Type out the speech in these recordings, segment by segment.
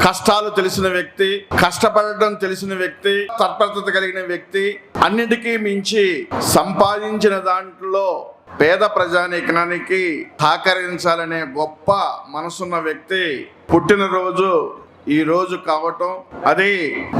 కష్టాలు తెలిసిన వ్యక్తి కష్టపడటం తెలిసిన వ్యక్తి తత్పరత కలిగిన వ్యక్తి అన్నిటికీ మించి సంపాదించిన దాంట్లో పేద ప్రజానీకానికి సహకరించాలనే గొప్ప మనసున్న వ్యక్తి పుట్టినరోజు ఈ రోజు కావటం అదే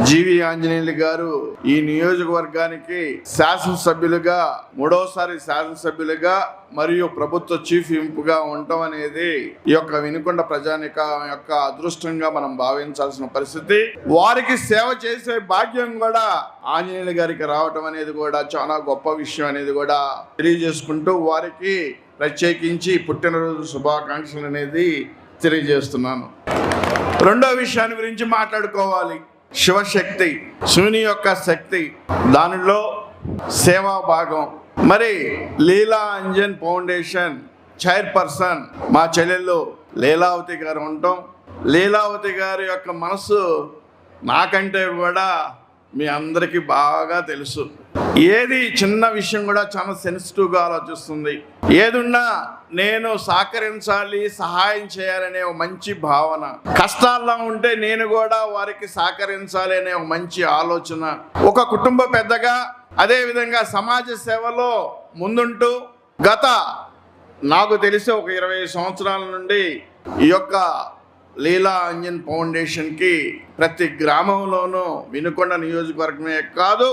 జీవి ఆంజనేయులు గారు ఈ నియోజకవర్గానికి శాసనసభ్యులుగా మూడోసారి శాసనసభ్యులుగా మరియు ప్రభుత్వ చీఫ్ ఇంపుగా ఉండటం అనేది ఈ యొక్క వినుకొండ ప్రజానిక యొక్క అదృష్టంగా మనం భావించాల్సిన పరిస్థితి. వారికి సేవ చేసే భాగ్యం కూడా ఆంజనేయులు గారికి రావటం అనేది కూడా చాలా గొప్ప విషయం అనేది కూడా తెలియజేసుకుంటూ వారికి ప్రత్యేకించి పుట్టినరోజు శుభాకాంక్షలు అనేది తెలియజేస్తున్నాను. రెండో విషయాన్ని గురించి మాట్లాడుకోవాలి. శివశక్తి శివుని యొక్క శక్తి దానిలో సేవా భాగం. మరి లీలా అంజన్ ఫౌండేషన్ చైర్పర్సన్ మా చెల్లెళ్ళు లీలావతి గారు ఉండటం లీలావతి గారి యొక్క మనసు నాకంటే కూడా మీ అందరికీ బాగా తెలుసు. ఏది చిన్న విషయం కూడా చాలా సెన్సిటివ్గా ఆలోచిస్తుంది. ఏదున్నా నేను సహకరించాలి సహాయం చేయాలనే ఒక మంచి భావన. కష్టాల్లో ఉంటే నేను కూడా వారికి సహకరించాలి అనే ఒక మంచి ఆలోచన. ఒక కుటుంబ పెద్దగా అదేవిధంగా సమాజ సేవలో ముందుంటూ గత నాకు తెలిసి ఒక ఇరవై సంవత్సరాల నుండి ఈ యొక్క లీలా అంజన్ ఫౌండేషన్కి ప్రతి గ్రామంలోనూ వినుకొండ నియోజకవర్గమే కాదు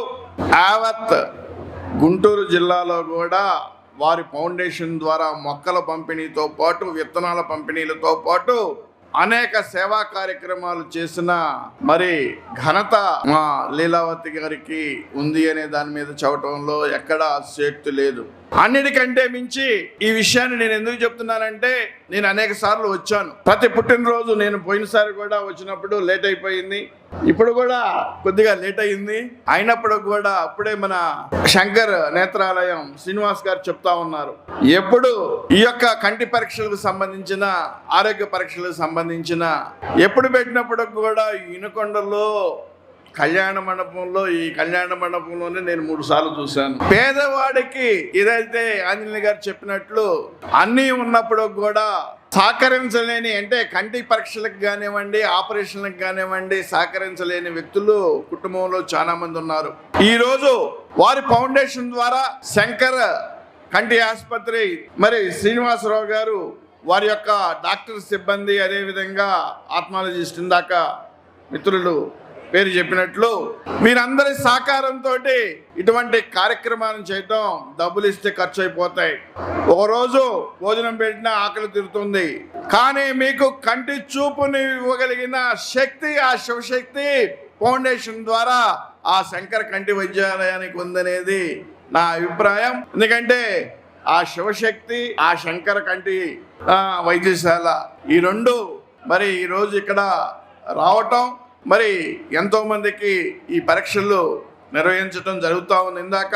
యావత్ గుంటూరు జిల్లాలో కూడా వారి ఫౌండేషన్ ద్వారా మొక్కల పంపిణీతో పాటు విత్తనాల పంపిణీలతో పాటు అనేక సేవా కార్యక్రమాలు చేసిన మరి ఘనత మా లీలావతి గారికి ఉంది అనే దాని మీద చెప్పడంలో ఎక్కడా శక్తి లేదు. అన్నిటికంటే మించి ఈ విషయాన్ని నేను ఎందుకు చెప్తున్నానంటే నేను అనేక సార్లు వచ్చాను. ప్రతి పుట్టినరోజు నేను పోయినసారి కూడా వచ్చినప్పుడు లేట్ అయిపోయింది. ఇప్పుడు కూడా కొద్దిగా లేట్ అయింది. అయినప్పుడు కూడా అప్పుడే మన శంకర్ నేత్రాలయం శ్రీనివాస్ గారు చెప్తా ఉన్నారు. ఎప్పుడు ఈ యొక్క కంటి పరీక్షలకు సంబంధించిన ఆరోగ్య పరీక్షలకు సంబంధించిన ఎప్పుడు పెట్టినప్పుడు కూడా ఇనుకొండలో కళ్యాణ మండపంలో ఈ కళ్యాణ మండపంలోనే నేను మూడు సార్లు చూశాను. పేదవాడికి ఇదైతే ఆంజనేయ గారు చెప్పినట్లు అన్నీ ఉన్నప్పుడు కూడా సహకరించలేని అంటే కంటి పరీక్షలకు కానివ్వండి ఆపరేషన్లకు కానివ్వండి సహకరించలేని వ్యక్తులు కుటుంబంలో చాలా మంది ఉన్నారు. ఈరోజు వారి ఫౌండేషన్ ద్వారా శంకర్ కంటి ఆసుపత్రి మరి శ్రీనివాసరావు గారు వారి యొక్క డాక్టర్ సిబ్బంది అదేవిధంగా ఆత్మాలజిస్ట్ ఇందాక మిత్రులు పేరు చెప్పినట్లు మీరందరి సహకారంతో ఇటువంటి కార్యక్రమాలను చేయటం డబ్బులు ఇస్తే ఖర్చు అయిపోతాయి ఒకరోజు భోజనం పెట్టినా ఆకలి తిరుగుతుంది కానీ మీకు కంటి చూపుని ఇవ్వగలిగిన శక్తి ఆ శివశక్తి ఫౌండేషన్ ద్వారా ఆ శంకర కంటి వైద్యాలయానికి ఉందనేది నా అభిప్రాయం. ఎందుకంటే ఆ శివశక్తి ఆ శంకర కంటి వైద్యశాల ఈ రెండు మరి ఈరోజు ఇక్కడ రావటం మరి ఎంతోమందికి ఈ పరీక్షలు నిర్వహించడం జరుగుతూ ఉంది. ఇందాక